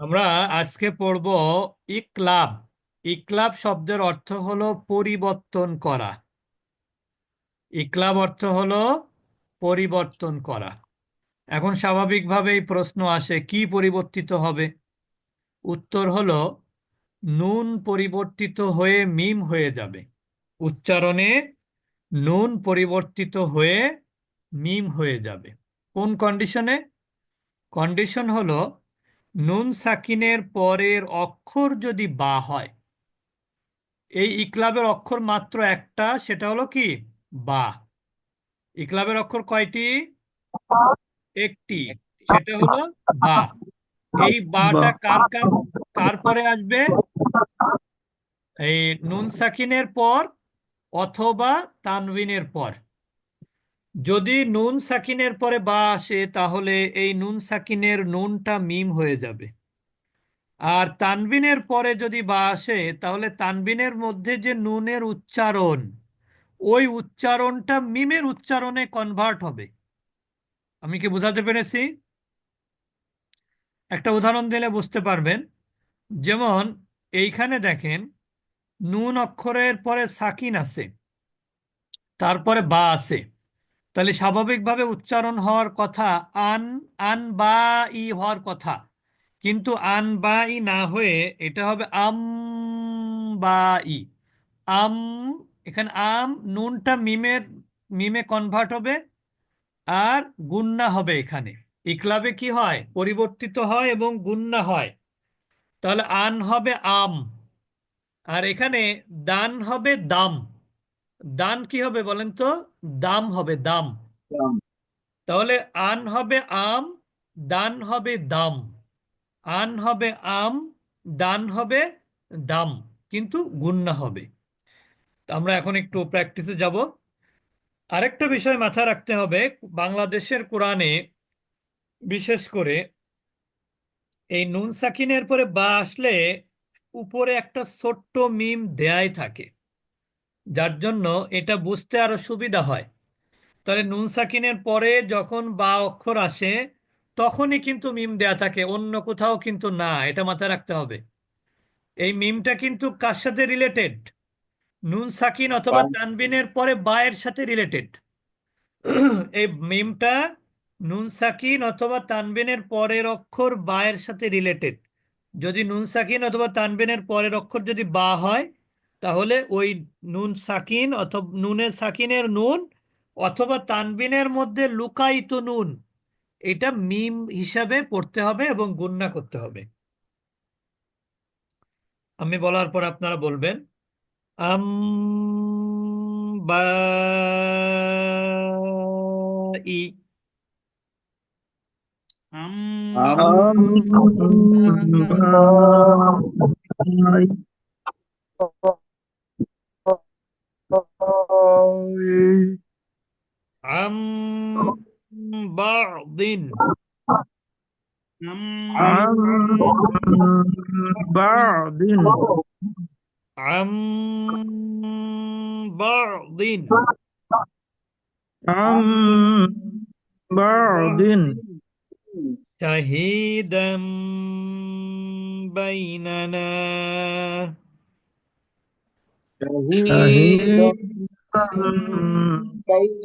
আমরা আজকে পড়ব ইকলাব। ইকলাব শব্দের অর্থ হলো পরিবর্তন করা। ইকলাব অর্থ হলো পরিবর্তন করা। এখন স্বাভাবিকভাবেই প্রশ্ন আসে, কি পরিবর্তিত হবে? উত্তর হলো, নুন পরিবর্তিত হয়ে মিম হয়ে যাবে। উচ্চারণে, নুন পরিবর্তিত হয়ে মিম হয়ে যাবে। কোন কন্ডিশনে কন্ডিশন হলো নুন সাকিনের পরের অক্ষর যদি বা হয় এই ইকলাবের অক্ষর মাত্র একটা সেটা হলো কি? বা। ইকলাবের অক্ষর কয়টি? একটি। সেটা হলো বা। এই বাটা কার কার কার পরে আসবে? এই নুন সাকিনের পর অথবা তানবিনের পর। যদি নুন সাকিনের পরে বা আসে, তাহলে এই নুন সাকিনের নুনটা মিম হয়ে যাবে। আর তানবিনের পরে যদি বা আসে, তাহলে তানবিনের মধ্যে যে নুনের উচ্চারণ, ওই উচ্চারণটা মিমের উচ্চারণে কনভার্ট হবে। আমি কি বোঝাতে পেরেছি? একটা উদাহরণ দিলে বুঝতে পারবেন। যেমন, এইখানে দেখেন, নুন অক্ষরের পরে সাকিন আছে, তারপরে বা আছে। তাহলে স্বাভাবিকভাবে উচ্চারণ হওয়ার কথা, আন আন বা ই হওয়ার কথা। কিন্তু আন বা ই না হয়ে এটা হবে আম বা ই। আম, এখানে আম, নুনটা মিমের, মিমে কনভার্ট হবে আর গুন্না হবে এখানে। ইকলাবে কি হয়? পরিবর্তিত হয় এবং গুন্না হয়। তাহলে আন হবে আম। আর এখানে দান হবে দাম। দান কি হবে বলেন তো? দাম হবে দাম। তাহলে আন হবে আম দান হবে দাম। আন হবে আম দান হবে দাম। কিন্তু গুন্না হবে। তো আমরা এখন একটু প্র্যাকটিসে যাব। আরেকটা বিষয় মাথায় রাখতে হবে বাংলাদেশের কোরআনে বিশেষ করে এই নুন সাকিনের পরে বা আসলে উপরে একটা ছোট্ট মিম দেয়াই থাকে। যার জন্য এটা বুঝতে আরও সুবিধা হয়। তাহলে নুন সাকিনের পরে যখন বা অক্ষর আসে তখনই কিন্তু মিম দেয়া থাকে অন্য কোথাও কিন্তু না এটা মাথায় রাখতে হবে। এই মিমটা কিন্তু কার সাথে রিলেটেড নুন সাকিন অথবা তানবিনের পরে বায়ের সাথে রিলেটেড এই মিমটা নুন সাকিন অথবা তানবিনের পরের অক্ষর বায়ের সাথে রিলেটেড যদি নুন সাকিন অথবা তানবিনের পরের অক্ষর যদি বা হয় তাহলে ওই নুন সাকিন অথবা নুনে সাকিনের নুন অথবা তানবিনের মধ্যে লুকায়িত নুন, এটা মিম হিসাবে পড়তে হবে এবং গুন্না করতে হবে। আমি বলার পর আপনারা বলবেন আম বা ই আম عن بعض. عن بعض. عن بعض. عن بعض. شهيدا بيننا. شهيدا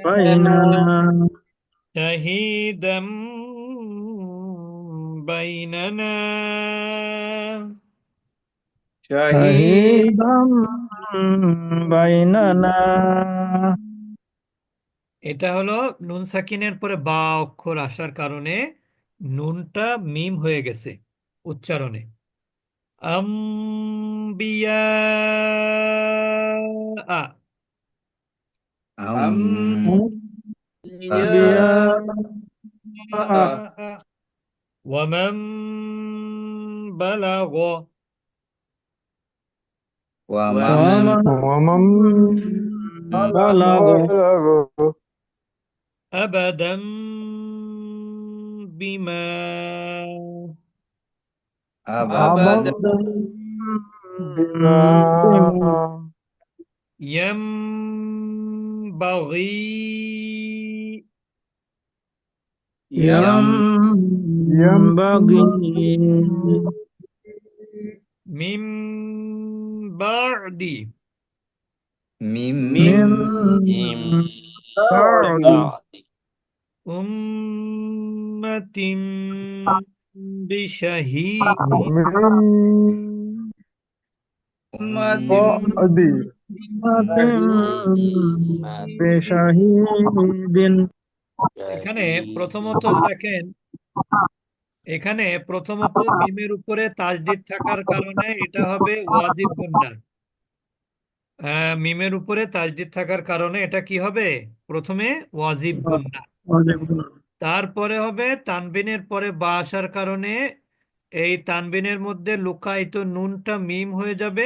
بيننا شهيدا بيننا شهيدا بيننا এটা হলো নুন সাকিনের পরে বা অক্ষর আসার কারণে নুনটা মিম হয়ে গেছে উচ্চারণে আম্বিয়া আ أنبياء ومن بلغ ومن ومن بلغ أبدا بما أبدا Yam Bagi Yam Yam Bagi Mim Ba'di Mim Mim Ba'di Ummatim Bishahidin বিশাহিদ এখানে প্রথমত দেখেন, এখানে প্রথমত মিমের উপরে তাজদিদ থাকার কারণে এটা হবে ওয়াজিব গুন্না মিমের উপরে তাজদিদ থাকার কারণে এটা কি হবে? প্রথমে ওয়াজিব গুন্না তারপরে হবে তানবিনের পরে বা আসার কারণে এই তানবিনের মধ্যে লুকায়িত নুনটা মিম হয়ে যাবে।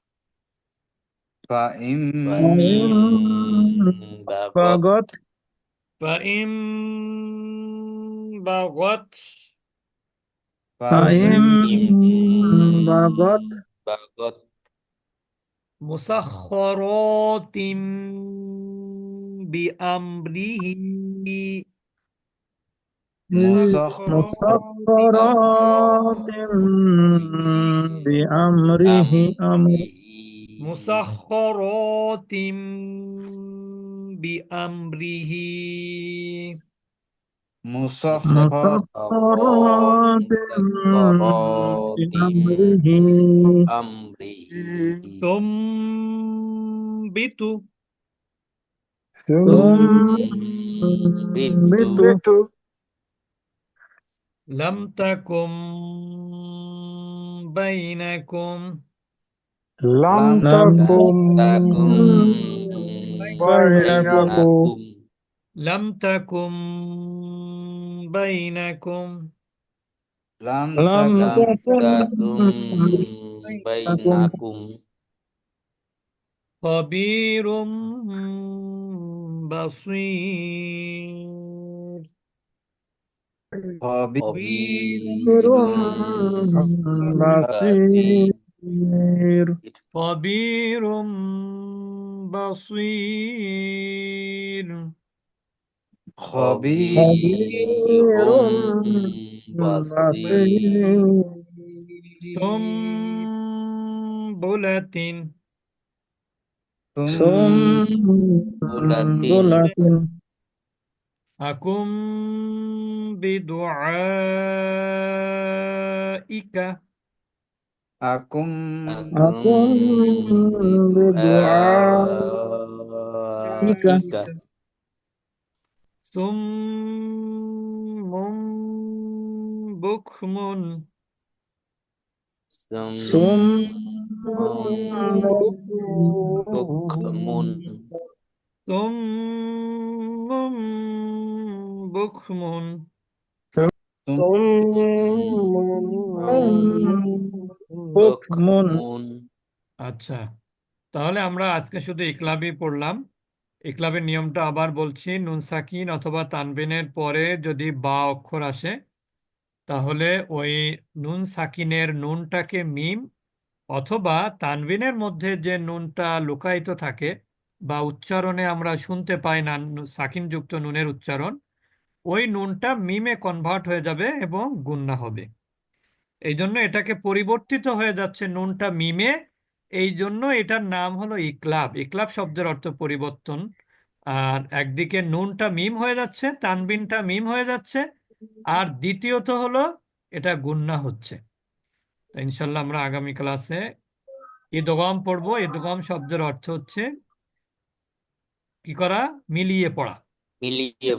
Baim bagot. Baim bagot. Baim bagot. Bagot. Musakhkharatin bi amrihi musakhkharatin bi amrihi amrihi مسخرات بأمره. مسخرات بأمره. أمره تنبت تنبت لم تكن بينكم. Lam takum bainakum Lam takum bainakum Lam takum bainakum Khabirum basir Khabirum basir بصير خبير بصير. خبير بصير. سنبلة. سنبلة. سنبلة أكن بدعائك. أكم أكم بدعائك صم بكم صم بكم صم بكم صم আচ্ছা তাহলে আমরা আজকে শুধু ইকলাবি পড়লাম। ইকলাবের নিয়মটা আবার বলছি নুন সাকিন অথবা তানবিনের পরে যদি বা অক্ষর আসে তাহলে ওই নুন সাকিনের নুনটাকে মিম অথবা তানবিনের মধ্যে যে নুনটা লুকায়িত থাকে বা উচ্চারণে আমরা শুনতে পাই না সাকিনযুক্ত নুনের উচ্চারণ ওই নুনটা মিমে কনভার্ট হয়ে যাবে এবং গুন্না হবে। এই জন্য এটাকে পরিবর্তিত হয়ে যাচ্ছে নুনটা মিমে। এই জন্য এটার নাম হলো ইকলাব। ইকলাব শব্দের অর্থ পরিবর্তন। আর একদিকে নুনটা মিম হয়ে যাচ্ছে, তানবিনটা মিম হয়ে যাচ্ছে। আর দ্বিতীয়ত হলো এটা গুন্না হচ্ছে। ইনশাল্লাহ আমরা আগামী ক্লাসে ইদগম পড়ব। ইদগম শব্দের অর্থ হচ্ছে কি করা? মিলিয়ে পড়া। মিলিয়ে